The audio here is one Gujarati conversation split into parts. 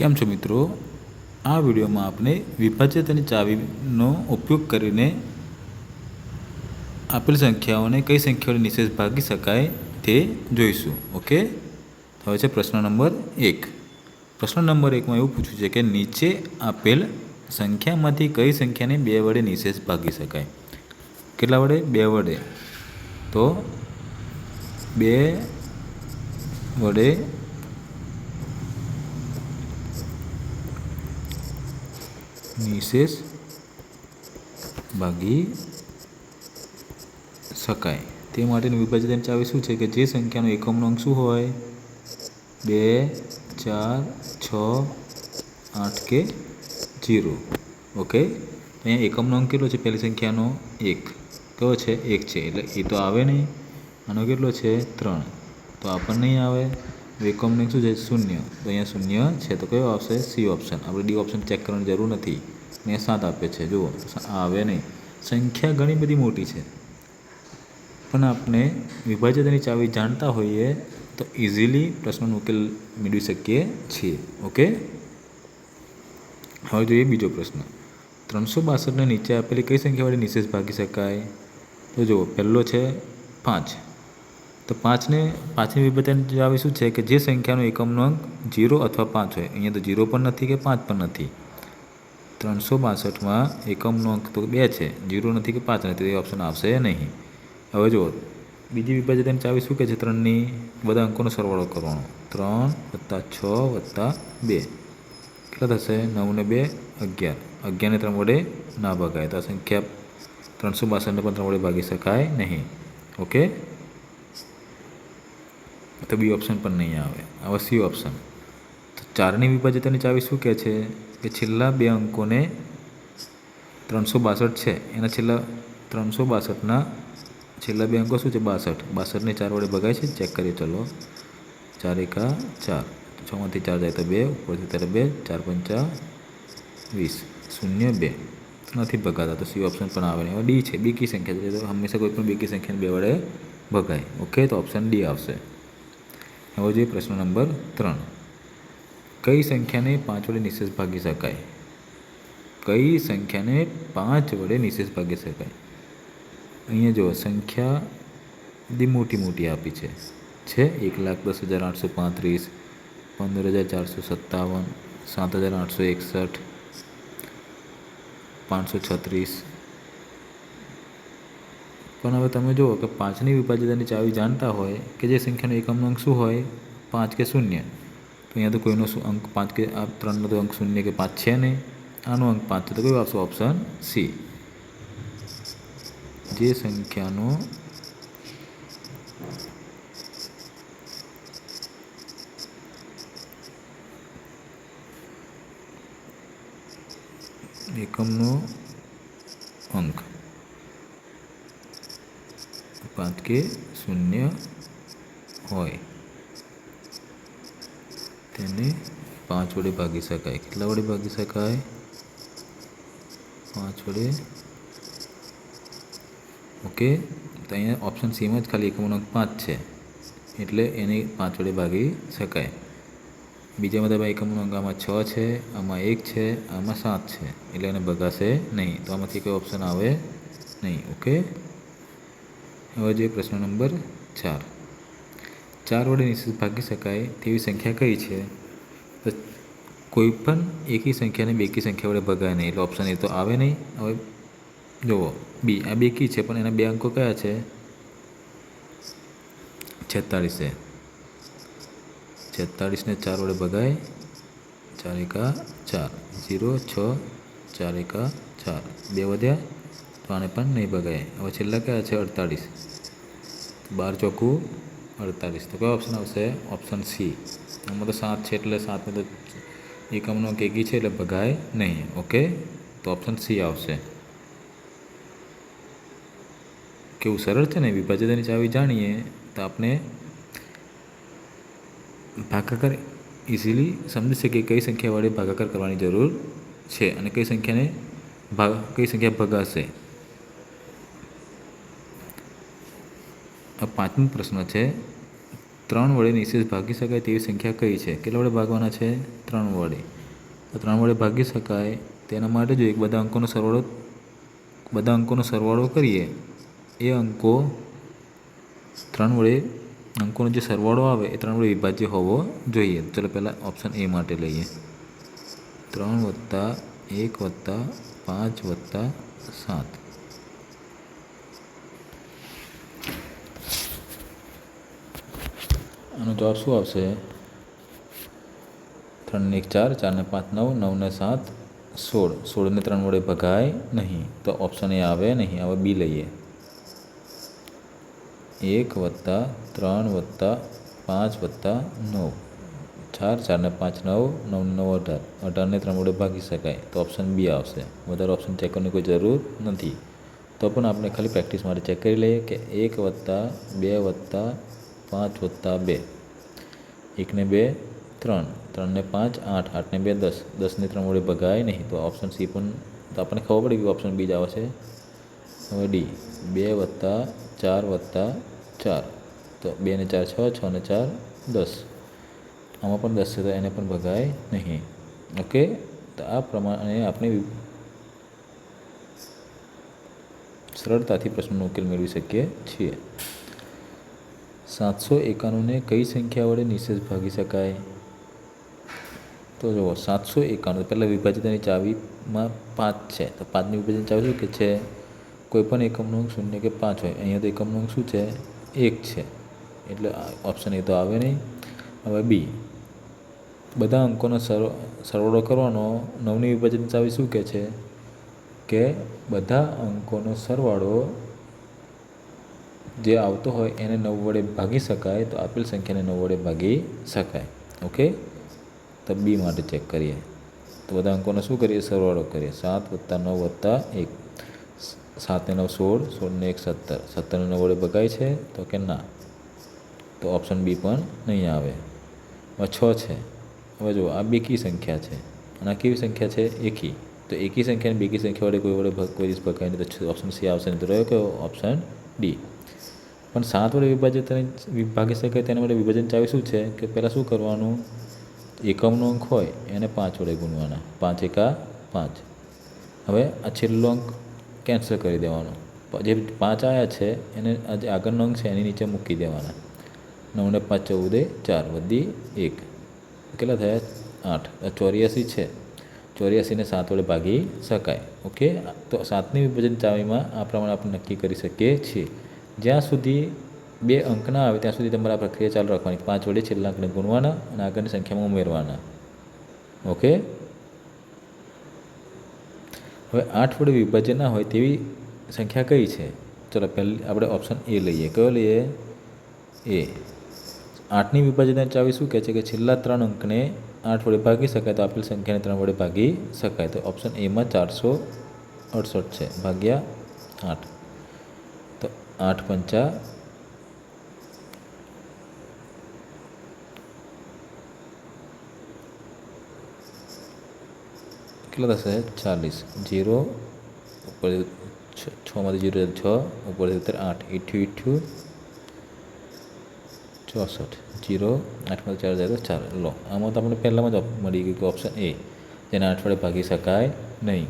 કેમ છો મિત્રો? આ વિડીયોમાં આપણે વિભાજ્ય અને ચાવીનો ઉપયોગ કરીને આપેલ સંખ્યાઓને કઈ સંખ્યાઓને નિશેષ ભાગી શકાય તે જોઈશું, ઓકે? હવે છે પ્રશ્ન નંબર એક. પ્રશ્ન નંબર એકમાં એવું પૂછ્યું છે કે નીચે આપેલ સંખ્યામાંથી કઈ સંખ્યાને બે વડે નિશેષ ભાગી શકાય? કેટલા વડે? બે વડે. તો બે વડે નિશેષ ભાગી શકાય તે માટેનું વિભાજન ચાવી શું છે કે જે સંખ્યાનો એકમનો અંક શું હોય? બે, ચાર, છ, આઠ કે જીરો ઓકે અહીંયા એકમનો અંક કેટલો છે? પહેલી સંખ્યાનો એક. કયો છે? એક છે. એટલે એ તો આવે નહીં. આનો કેટલો છે? ત્રણ. તો આ પણ નહીં આવે. અંક શું છે? શૂન્ય. તો અહીંયા શૂન્ય છે. તો કયો આવશે? C option. આપણે ડી ઓપ્શન ચેક કરવાની જરૂર નથી. ને સાત આપે છે. જુઓ. આવે નહીં. સંખ્યા ઘણી બધી મોટી છે. પણ આપણે વિભાજ્યતાની ચાવી જાણતા હોઈએ તો ઇઝીલી પ્રશ્નનો ઉકેલ મેળવી શકીએ છીએ. ઓકે? હવે જોઈએ બીજો પ્રશ્ન. ત્રણસો બાસઠને નીચે આપેલી કઈ સંખ્યા વડે નિશેષ ભાગી શકાય? તો જુઓ. પહેલો છે પાંચ. તો પાંચને, પાંચની વિભાજન ચાવી શું છે કે જે સંખ્યાનો એકમનો અંક જીરો અથવા પાંચ હોય? અહીંયા તો જીરો પણ નથી કે પાંચ પણ નથી. ત્રણસો બાસઠમાં એકમનો અંક તો બે છે. જીરો નથી કે પાંચ નથી એ ઓપ્શન આવશે નહીં. હવે જુઓ, બીજી વિભાજન ચાવી શું કહે છે? ત્રણની બધા અંકોનો સરવાળો કરવાનો. ત્રણ વત્તા છ વત્તા બે. કેટલા થશે? નવને બે, અગિયાર. અગિયારને ત્રણ વડે ના ભગાય. તો આ સંખ્યા ત્રણસો બાસઠને પણ ત્રણ વડે ભાગી શકાય નહીં. ઓકે? તો બી ઓપ્શન પણ નહીં આવે. હવે સી ઓપ્શન તો ચારની વિભાજ્યતાની ચાવી શું કહે છે? કે છેલ્લા બે અંકોને ત્રણસો બાસઠ છે. એના છેલ્લા ત્રણસો બાસઠના છેલ્લા બે અંકો શું છે? બાસઠ. બાસઠને ચાર વડે ભગાય છે. ચેક કરીએ, ચલો. ચાર એકા ચાર. છમાંથી ચાર જાય તો બે, ઉપરથી ત્યારે બે, ચાર પંચા વીસ. શૂન્ય બે. નથી ભગાતા, તો સી ઓપ્શન પણ આવે નહીં. ડી છે. બીકી સંખ્યા છે. તો હંમેશા કોઈ પણ બીકી સંખ્યાને બે વડે ભગાય. ઓકે? તો ઓપ્શન ડી આવશે. હવે જોઈએ પ્રશ્ન નંબર ત્રણ. કઈ સંખ્યાને પાંચ વડે નિશેષ ભાગી શકાય? કઈ સંખ્યાને પાંચ વડે નિશેષ ભાગી શકાય? અહીંયા જુઓ, સંખ્યા બધી મોટી મોટી આપી છે. છે એક લાખ દસ હજાર આઠસો પાંત્રીસ, પંદર હજાર ચારસો સત્તાવન, સાત હજાર આઠસો એકસઠ, પાંચસો છત્રીસ પણ હવે તમે જુઓ કે પાંચની વિભાજ્યતાની ચાવી જાણતા હોય કે જે સંખ્યાનો એકમનો અંક શું હોય? પાંચ કે શૂન્ય. તો અહીંયા તો કોઈનો શું અંક પાંચ કે આ ત્રણનો તો અંક શૂન્ય કે પાંચ છે નહીં. આનો અંક પાંચ છે. તો કયું આપશો ઓપ્શન સી જે સંખ્યાનો એકમનો અંક. પાંચ કે શૂન્ય હોય. તેને પાંચ વડે ભાગી શકાય. કેટલા વડે ભાગી શકાય? પાંચ વડે. ઓકે, તો અહીંયા ઓપ્શન સીમાં જ ખાલી એકમનો અંક પાંચ છે. એટલે એને પાંચ વડે ભાગી શકાય. બીજા બધા એકમનો અંક આમાં છ છે, આમાં એક છે, આમાં સાત છે. એટલે એને ભગાશે નહીં. તો આમાંથી કોઈ ઓપ્શન આવે નહીં. ઓકે? હવે જોઈએ પ્રશ્ન નંબર ચાર. ચાર વડે નિશ્ચિત ભાગી શકાય તેવી સંખ્યા કઈ છે? તો કોઈ પણ એકી સંખ્યાને બેકી સંખ્યા વડે ભગાય નહીં. એટલે ઓપ્શન એ તો આવે નહીં. હવે જુઓ. બી આ બેકી છે, પણ એના બે અંકો કયા છે? છેતાળીસ છે છેતાળીસને ચાર વડે ભગાય ચાર એકા ચાર. ઝીરો, છ, ચાર એકા ચાર. બે વધ્યા તો પણ નહીં ભગાય. હવે છેલ્લા કયા છે અડતાળીસ. બાર ચોખ્ખું અડતાલીસ તો કયો ઓપ્શન આવશે? ઓપ્શન સી આમાં તો સાત છે એટલે સાતને તો એકમનો કેકી છે એટલે ભગાય નહીં. ઓકે તો ઓપ્શન સી આવશે. કેવું સરળ છે ને વિભાજ્યતાની ચાવી જાણીએ તો આપણે ભાગાકાર ઇઝીલી સમજી શકીએ કઈ સંખ્યા વડે ભાગાકાર કરવાની જરૂર છે અને કઈ સંખ્યાને ભાગ કઈ સંખ્યા ભગાશે. પાંચમો પ્રશ્ન છે, ત્રણ વડે નિશેષ ભાગી શકાય તેવી સંખ્યા કઈ છે? કેટલા વડે ભાગવાના છે? ત્રણ વડે. તો ત્રણ વડે ભાગી શકાય, તેના માટે જો એક બધા અંકોનો સરવાળો, બધા અંકોનો સરવાળો કરીએ, એ અંકો ત્રણ વડે અંકોનો જે સરવાળો આવે, એ ત્રણ વડે વિભાજ્ય હોવો જોઈએ. ચલો પહેલાં ઓપ્શન એ માટે લઈએ. ત્રણ વત્તા એક વત્તા પાંચ વત્તા સાત. આનો જવાબ શું આવશે? ત્રણને એક ચાર ચારને પાંચ નવ નવને સાત, સોળ. સોળને ત્રણ વડે ભગાય નહીં. તો ઓપ્શન એ આવે નહીં. હવે બી લઈએ. એક વત્તા ત્રણ વત્તા પાંચ વત્તા નવ. ચાર ચારને પાંચ નવ નવ નવ અઢાર. અઢારને ત્રણ વડે ભાગી શકાય. તો ઓપ્શન બી આવશે. વધારે ઓપ્શન ચેક કરવાની કોઈ જરૂર નથી. તો પણ આપણે ખાલી પ્રેક્ટિસ માટે ચેક કરી લઈએ કે એક વત્તા બે વત્તા પાંચ વત્તા બે. એકને બે, ત્રણ. ત્રણને પાંચ, આઠ. આઠને બે, દસ. દસને ત્રણ વડે ભગાય નહીં. તો ઓપ્શન સી પણ તો આપણને ખબર પડી કે ઓપ્શન બી જ આવશે. હવે ડી બે વત્તા ચાર વત્તા ચાર. તો બે ને ચાર છ છ ને ચાર, દસ. આમાં પણ દસ છે તો એને પણ ભગાય નહીં. ઓકે તો આ પ્રમાણે આપણે સરળતાથી પ્રશ્નનો ઉકેલ મેળવી શકીએ છીએ. સાતસો એકાણુંને કઈ સંખ્યા વડે નિશેષ ભાગી શકાય? તો જુઓ, સાતસો એકાણું, પહેલાં વિભાજિતની ચાવીમાં પાંચ છે. તો પાંચની વિભાજન ચાવી શું કે છે? કોઈ પણ એકમનો અંક શૂન્ય કે પાંચ હોય. અહીંયા તો એકમનો અંક શું છે? એક છે. એટલે ઓપ્શન એ તો આવે નહીં. હવે બી. બધા અંકોનો સર, સરવાળો કરવાનો નવની વિભાજન ચાવી શું કહે છે? કે બધા અંકોનો સરવાળો જે આવતો હોય એને નવ વડે ભાગી શકાય તો આપેલ સંખ્યાને નવ વડે ભાગી શકાય. ઓકે? તો બી માટે ચેક કરીએ. તો બધા અંકોનો શું કરીએ? સરવાળો કરીએ. સાત વત્તા નવ વત્તા એક. સાત ને નવ સોળ, સોળને એક સત્તર. સત્તરને નવ વડે ભગાય છે તો કે ના? તો ઓપ્શન બી પણ નહીં આવે. છ છે. હવે જુઓ, આ બેકી સંખ્યા છે. અને આ કેવી સંખ્યા છે? એકી. તો એકી સંખ્યાને બેકી સંખ્યા વડે કોઈ વડે કોઈ દિવસ ભગાય નહીં તો ઓપ્શન સી આવશે નહીં. તો રહ્યો કયો ઓપ્શન ડી. પણ સાત વડે વિભાજિત ભાગી શકાય તેના માટે વિભાજન ચાવી શું છે? કે પહેલાં શું કરવાનું? એકમનો અંક હોય, એને પાંચ વડે ગુણવાના. પાંચ એકા પાંચ. હવે આ છેલ્લો અંક કેન્સલ કરી દેવાનો. જે પાંચ આવ્યા છે, એને જે આગળનો અંક છે, એની નીચે મૂકી દેવાના. નવને પાંચ ચૌદે ચાર વધી એક. કેટલા થયા? આઠ. ચોર્યાસી છે. ચોર્યાસીને સાત વડે ભાગી શકાય. ઓકે? તો સાતની વિભાજન ચાવીમાં આ પ્રમાણે આપણે નક્કી કરી શકીએ છીએ. જ્યાં સુધી બે અંક ના આવે, ત્યાં સુધી તમારે આ પ્રક્રિયા ચાલુ રાખવાની. પાંચ વડે છેલ્લા અંકને ગુણવાના અને આગળની સંખ્યામાં ઉમેરવાના. ઓકે હવે આઠ વડે વિભાજન ના હોય તેવી સંખ્યા કઈ છે? ચલો પહેલી, આપણે ઓપ્શન એ લઈએ. કયો લઈએ? એ આઠની વિભાજન ચાવી શું કહે છે? કે છેલ્લા ત્રણ અંકને આઠ વડે ભાગી શકાય તો આપેલ સંખ્યાને ત્રણ વડે ભાગી શકાય. તો ઓપ્શન એમાં ચારસો અડસઠ છે. ભાગ્યા આઠ. આઠ પંચા કેટલા થશે ચાલીસ જીરો ઉપર છમાંથી જીરો છ ઉપરથી ઉત્તર આઠ ઇઠ્યું ઇઠ્યું ચોસઠ જીરો આઠમાંથી ચાર જાય તો ચાર લો આમાં તો આપણે પહેલાંમાં જ મળી ગયું કે ઓપ્શન એ જેને અઠવાડિયે ભાગી શકાય નહીં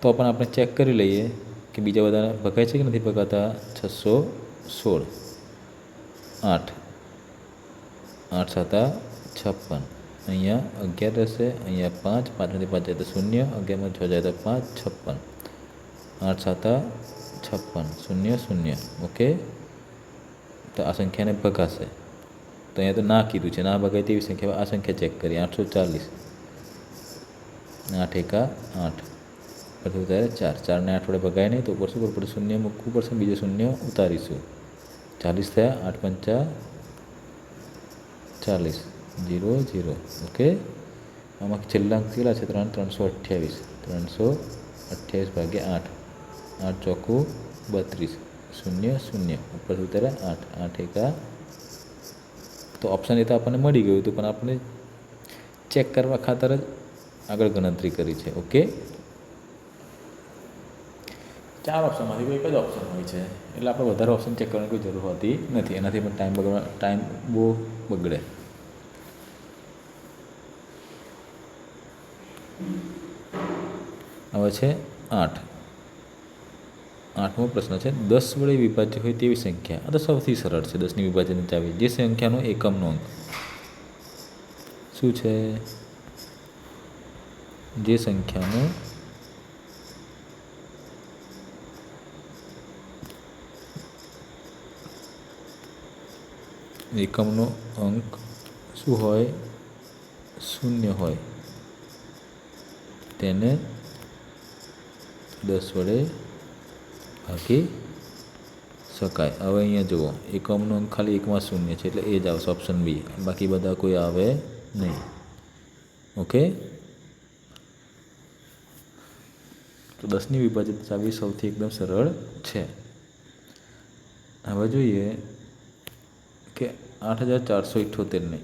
તો પણ આપણે ચેક કરી લઈએ કે બીજા બધા ભગાય છે કે નથી ભગાતા છસો સોળ આઠ આઠ સાતા છપ્પન અહીંયા અગિયાર રહેશે અહીંયા પાંચ પાંચમાંથી પાંચ જાય તો શૂન્ય અગિયારમાં છ જાય તો પાંચ છપ્પન આઠ સાતા છપ્પન શૂન્ય શૂન્ય ઓકે તો આ સંખ્યાને ભગાશે તો અહીંયા તો ના કીધું છે ના ભગાય તેવી સંખ્યા આ સંખ્યા ચેક કરીએ આઠસો ચાલીસ આઠ એકા આઠ પછી ઉતારે ચાર, ચારને આઠ વડે ભગાય નહીં તો ઉપર શું કરવું પડે? શૂન્ય મૂકવું પડશે બીજું શૂન્ય ઉતારીશું. ચાલીસ થયા, આઠ પંચા ચાલીસ. Zero zero. ઓકે? આમાં છેલ્લા કેટલા છે? ત્રણ, ત્રણસો અઠ્યાવીસ. ત્રણસો અઠ્યાવીસ ભાગ્યા આઠ. આઠ ચોખ્ખું બત્રીસ. શૂન્ય શૂન્ય. ઉપર ઉતારે આઠ. આઠ એકા તો ઓપ્શન એ તો આપણને મળી ગયું હતું, પણ આપણે ચેક કરવા ખાતર જ આગળ ગણતરી કરી છે. ઓકે? ચાર ઓપ્શનમાંથી કોઈ એક જ ઓપ્શન હોય છે. એટલે આપણે વધારે ઓપ્શન ચેક કરવાની કોઈ જરૂર હોતી નથી. એનાથી પણ ટાઈમ બગડવા ટાઈમ બહુ બગડે. હવે છે આઠ. આઠમો પ્રશ્ન છે, દસ વડે વિભાજ્ય હોય તેવી સંખ્યા. આ તો સૌથી સરળ છે, દસની વિભાજન ચાવી. જે સંખ્યાનો એકમનો અંક શું છે? જે સંખ્યાનો એકમનો અંક શું હોય? શૂન્ય હોય. તેને દસ વડે ભાગી શકાય. હવે અહીંયા જુઓ, એકમનો અંક ખાલી એકમાં શૂન્ય છે, એટલે એ જ આવશે ઓપ્શન બી બાકી બધા કોઈ આવે નહીં. ઓકે તો દસની વિભાજિત ચાવી સૌથી એકદમ સરળ છે. હવે જોઈએ આઠ હજાર ચારસો ઇઠ્ઠોતેરને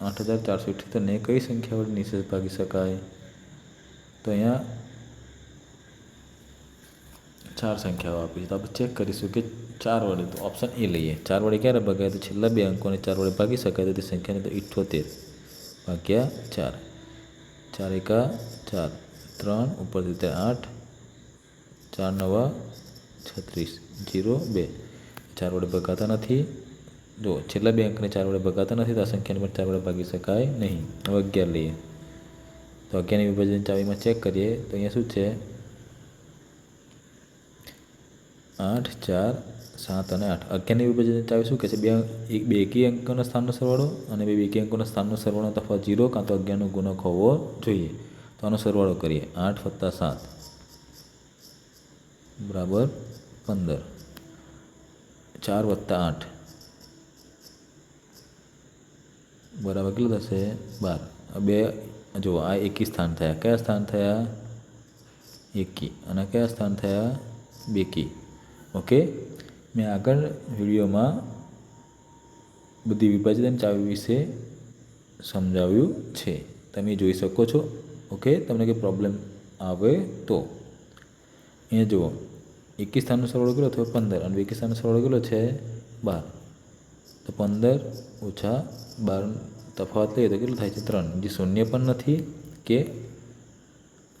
આઠ હજાર ચારસો ઇઠ્ઠોતેરને કઈ સંખ્યા વડે નિશેષ ભાગી શકાય? તો અહીંયા ચાર સંખ્યાઓ આપી છે. તો આપણે ચેક કરીશું કે ચાર વડે તો ઓપ્શન એ લઈએ. ચાર વડે ક્યારે ભાગાય? તો છેલ્લા બે અંકોને ચાર વડે ભાગી શકાય. તો તે સંખ્યાને તો ઇઠ્ઠોતેર ભાગ્યા ચાર. ચાર એકા ચાર. ત્રણ ઉપરથી તે આઠ. ચાર નવા છત્રીસ. જીરો બે. ચાર વડે ભગાતા નથી. જો છેલ્લા બે અંકને ચાર વડે ભગાતા નથી તો આ સંખ્યાને પણ ચાર વડે ભાગી શકાય નહીં. હવે અગિયાર લઈએ. તો અગિયારની વિભાજન ચાવીમાં ચેક કરીએ. તો અહીંયા શું છે? આઠ, ચાર, સાત અને આઠ. અગિયારની વિભાજન ચાવી શું કહે છે? બે એક બે એકી અંકોના સ્થાનનો સરવાળો અને બે એકી અંકોના સ્થાનનો સરવાળો તફાવત જીરો કાં તો અગિયારનો ગુણક હોવો જોઈએ. તો આનો સરવાળો કરીએ. આઠ વત્તા સાત. બરાબર? પંદર. ચાર વત્તા આઠ. બરાબર, કેટલું થશે બાર. બે, જો આ એકી સ્થાન થયા. કયા સ્થાન થયા? એકી. અને કયા સ્થાન થયા? બેકી. ઓકે? મેં આગળ વિડીયોમાં બધી વિભાજન ચાવી વિશે સમજાવ્યું છે. તમે જોઈ શકો છો. ઓકે? તમને કંઈ પ્રોબ્લેમ આવે તો. અહીંયા જુઓ. એકી સ્થાનનો સરવાળો કેટલો થયો? પંદર. અને એકી સ્થાનનો સરવાળો કેટલો છે? બાર. તો પંદર ઓછા બાર તફાવત લઈએ તો કેટલું થાય છે? ત્રણ. જે શૂન્ય પણ નથી કે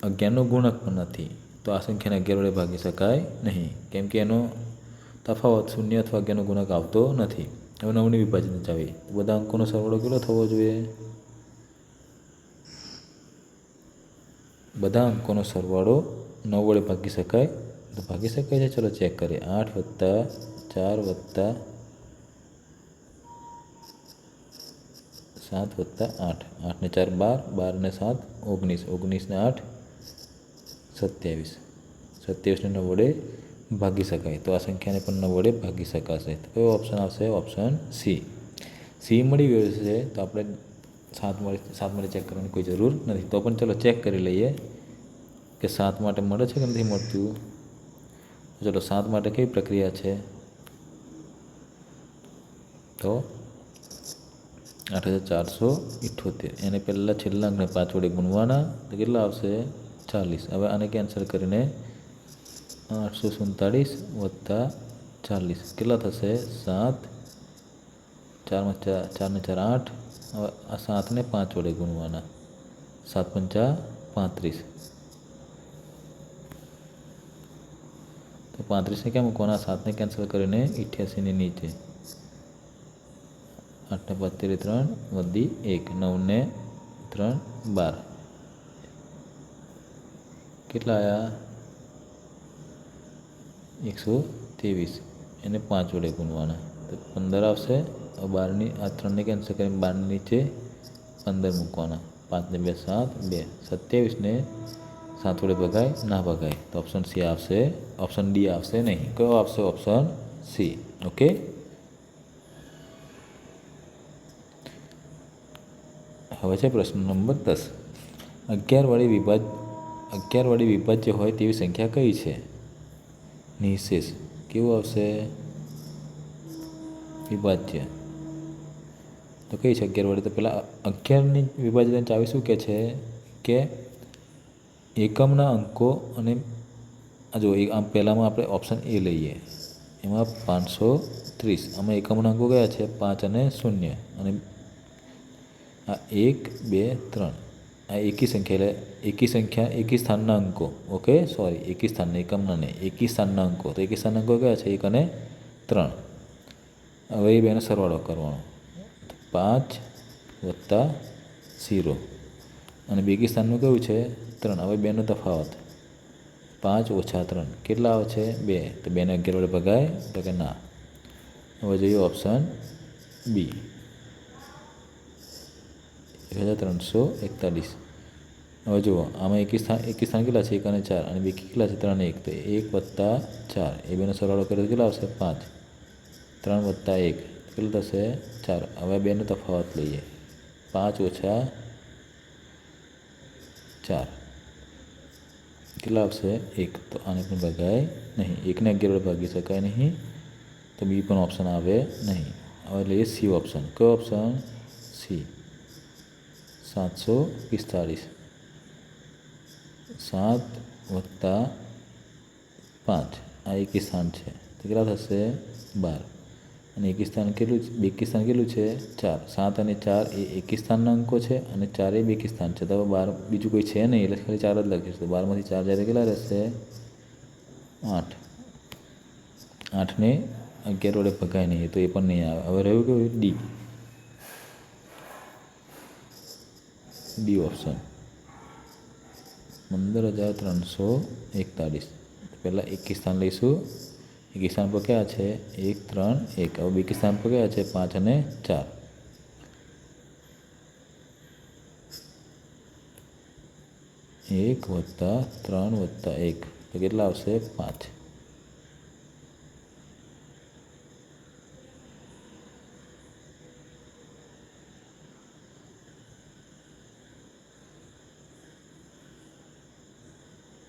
અગિયારનો ગુણક પણ નથી. તો આ સંખ્યાને અગિયાર વડે ભાગી શકાય નહીં. કેમ કે એનો તફાવત શૂન્ય અથવા અગિયારનો ગુણક આવતો નથી. હવે નવની વિભાજન ચાવી બધા અંકોનો સરવાળો કેટલો થવો જોઈએ? બધા અંકોનો સરવાળો નવ વડે ભાગી શકાય. તો ભાગી શકાય છે? ચલો ચેક કરીએ. આઠ વત્તા ચાર વત્તા સાત વત્તા આઠ. આઠને ચાર બાર બાર ને સાત, ઓગણીસ. ઓગણીસને આઠ, સત્યાવીસ. સત્યાવીસને નવ વડે ભાગી શકાય. તો આ સંખ્યાને પણ નવ વડે ભાગી શકાશે. તો કયો ઓપ્શન આવશે? ઓપ્શન સી સી મળી ગયો છે, તો આપણે સાત મળી સાત માટે ચેક કરવાની કોઈ જરૂર નથી. તો પણ ચલો ચેક કરી લઈએ કે સાત માટે મળે છે કે નથી મળતું. ચલો સાત માટે કઈ પ્રક્રિયા છે? તો આઠ હજાર ચારસો ઇઠ્ઠોતેર એને પહેલાં છેલ્લા અંકને પાંચ વડે ગુણવાના તો કેટલા આવશે ચાલીસ હવે આને કેન્સલ કરીને આઠસો સુડતાલીસ વત્તા ચાલીસ કેટલા થશે સાત ચારમાં ચાર ચારને ચાર આઠ હવે આ સાતને પાંચ વડે ગુણવાના સાત પંચા પાંત્રીસ તો પાંત્રીસને ક્યાં મૂકવાના સાતને કેન્સલ કરીને અઠ્યાસીની નીચે આઠને પત્તેરી ત્રણ, વધી એક નવને ત્રણ, બાર. કેટલા આવ્યા એકસો ત્રેવીસ. એને પાંચ વડે ગુણવાના. તો પંદર આવશે બારની, આ ત્રણને કેન્સલ કરીને બારની નીચે પંદર મૂકવાના. પાંચને બે, સાત, બે. સત્યાવીસને સાત વડે ભગાય, ના ભગાય. તો ઓપ્શન સી આવશે ઓપ્શન ડી આવશે નહીં. કયો આવશે? ઓપ્શન સી ઓકે હવે છે પ્રશ્ન નંબર દસ. અગિયાર વડે વિભાજ અગિયાર વડે વિભાજ્ય હોય તેવી સંખ્યા કઈ છે? નિશેષ. કેવું આવશે? વિભાજ્ય. તો કઈ છે અગિયાર વડે તો પહેલાં અગિયારની વિભાજ્ય ચાવી શું કહે છે? કે એકમના અંકો અને આ જો આમ પહેલાંમાં આપણે ઓપ્શન એ લઈએ. એમાં પાંચસો ત્રીસ. આમાં એકમના અંકો કયા છે? પાંચ અને શૂન્ય. અને આ એક, બે, ત્રણ. આ એકી સંખ્યા એટલે એકી સંખ્યા, એકી સ્થાનના અંકો. ઓકે સોરી એકી સ્થાનના એકમના નહીં એકી સ્થાનના અંકો. તો એકી સ્થાનના અંકો કયા છે? એક અને ત્રણ. હવે એ બેનો સરવાળો કરવાનો. પાંચ વત્તા ઝીરો. અને બેકી સ્થાનનું કયું છે? ત્રણ. હવે બેનો તફાવત. પાંચ ઓછા ત્રણ. કેટલા આવે છે? બે. તો બેને અગિયાર વડે ભગાય તો કે ના. હવે જોઈએ ઓપ્શન બી એક હજાર ત્રણસો એકતાલીસ હવે જુઓ આમાં એકી સ્થાન એકી સ્થાન કેટલા છે એક અને ચાર અને બેકી કેટલા છે ત્રણ એક તો એક વત્તા ચાર એ બેનો સરવાળો કરે તો કેટલા આવશે પાંચ ત્રણ વત્તા એક કેટલું થશે ચાર હવે બેનો તફાવત લઈએ પાંચ ઓછા ચાર કેટલા આવશે એક તો આને પણ ભગાય નહીં એકને અગિયાર વડે ભાગી શકાય નહીં તો બી પણ ઓપ્શન આવે નહીં હવે લઈએ સી ઓપ્શન કયો ઓપ્શન સી સાતસો પિસ્તાળીસ સાત વત્તા પાંચ આ એકિસ્તાન છે તો કેટલા થશે બાર અને એકિસ્તાન કેટલું બેકી સ્થાન કેટલું છે ચાર સાત અને ચાર એ એકિસ્તાનના અંકો છે અને ચાર એ સ્થાન છે તો બાર બીજું કોઈ છે નહીં એટલે ખાલી ચાર જ લખીશું તો બારમાંથી ચાર જ્યારે કેટલા રહેશે આઠ આઠને અગિયાર વડે ભગાય નહીં તો એ પણ નહીં આવે હવે રહ્યું કેવું ડી બી ઓપ્શન. પંદર હજાર ત્રણસો એકતાળીસ. પહેલાં એકી સ્થાન લઈશું. એકી સ્થાન પર કયા છે? એક, ત્રણ, એક. હવે બીકી સ્થાન પર કયા છે? પાંચ અને ચાર. એક વત્તા ત્રણ વત્તા એક. કેટલા આવશે? પાંચ.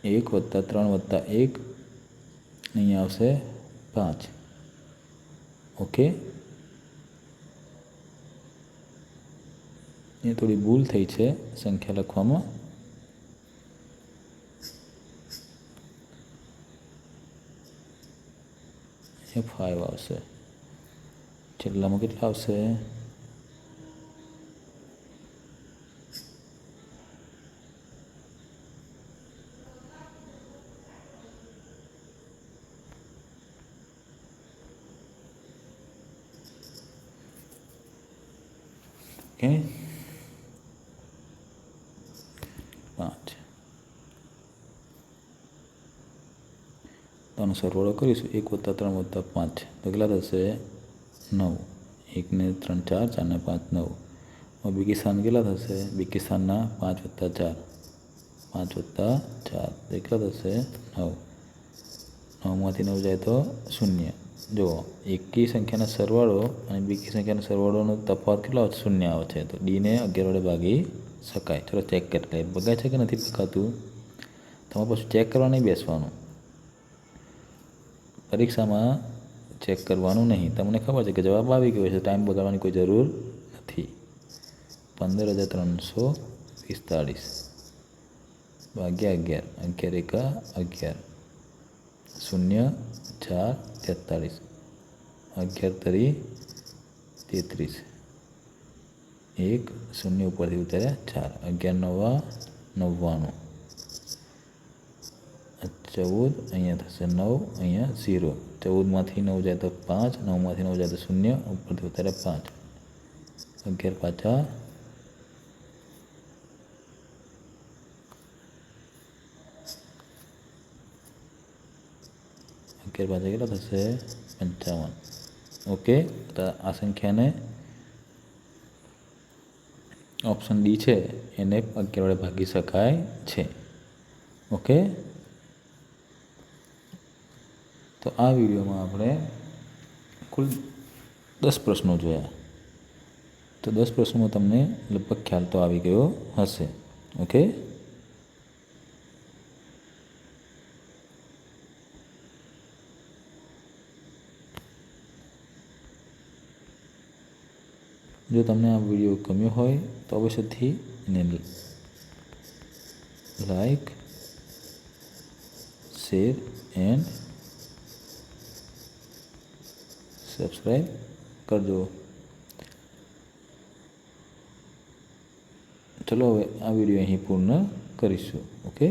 એક વત્તા ત્રણ વત્તા એક અહીંયા આવશે પાંચ ઓકે એ થોડી ભૂલ થઈ છે સંખ્યા લખવામાં ફાઈવ આવશે છેલ્લામાં કેટલા આવશે ઓકે પાંચ તો આનો સરવાળો કરીશું એક વત્તા ત્રણ વત્તા પાંચ તો કેટલા થશે નવ એકને ત્રણ ચાર ચારને પાંચ નવ હવે બીકી સ્થાન કેટલા થશે બીકી સ્થાનના પાંચ વત્તા ચાર પાંચ વત્તા ચાર તો કેટલા થશે નવ નવમાંથી નવ જાય તો શૂન્ય જુઓ એકી સંખ્યાના સરવાળો અને બીકી સંખ્યાના સરવાળોનો તફાવત કેટલો આવે શૂન્ય આવે છે. તો ડીને અગિયાર વડે ભાગી શકાય. ચલો ચેક કરી લે ભગાય છે કે નથી ભગાતું તમારે પાછું ચેક કરવા નહીં બેસવાનું. પરીક્ષામાં ચેક કરવાનું નહીં. તમને ખબર છે કે જવાબ આવી ગયો છે. ટાઈમ બગાડવાની કોઈ જરૂર નથી. પંદર હજાર ત્રણસો પિસ્તાળીસ. ભાગ્યા અગિયાર. અગિયાર એકા અગિયાર. શૂન્ય ચાર તેતાળીસ. અગિયાર તરી તેત્રીસ. એક શૂન્ય ઉપરથી ઉતાર્યા ચાર. અગિયાર, નવા, નવ્વાણું. ચૌદ અહીંયા થશે નવ, અહીંયા ઝીરો. ચૌદમાંથી નવ જાય તો પાંચ, નવમાંથી નવ જાય તો શૂન્ય, ઉપરથી ઉતાર્યા પાંચ. અગિયાર પાછા અગિયાર પાછા કેટલા થશે પંચાવન ઓકે તો આ સંખ્યાને ઓપ્શન ડી છે એને અગિયાર વડે ભાગી શકાય છે ઓકે તો આ વિડીયોમાં આપણે કુલ દસ પ્રશ્નો જોયા તો દસ પ્રશ્નોમાં તમને લગભગ ખ્યાલ તો આવી ગયો હશે ઓકે જો તમને આ વીડિયો ગમ્યો હોય, તો અવશ્યથી એને લાઈક શેર એન્ડ સબસ્ક્રાઈબ કરજો. ચલો હવે આ વીડિયો અહીં પૂર્ણ કરીશું ઓકે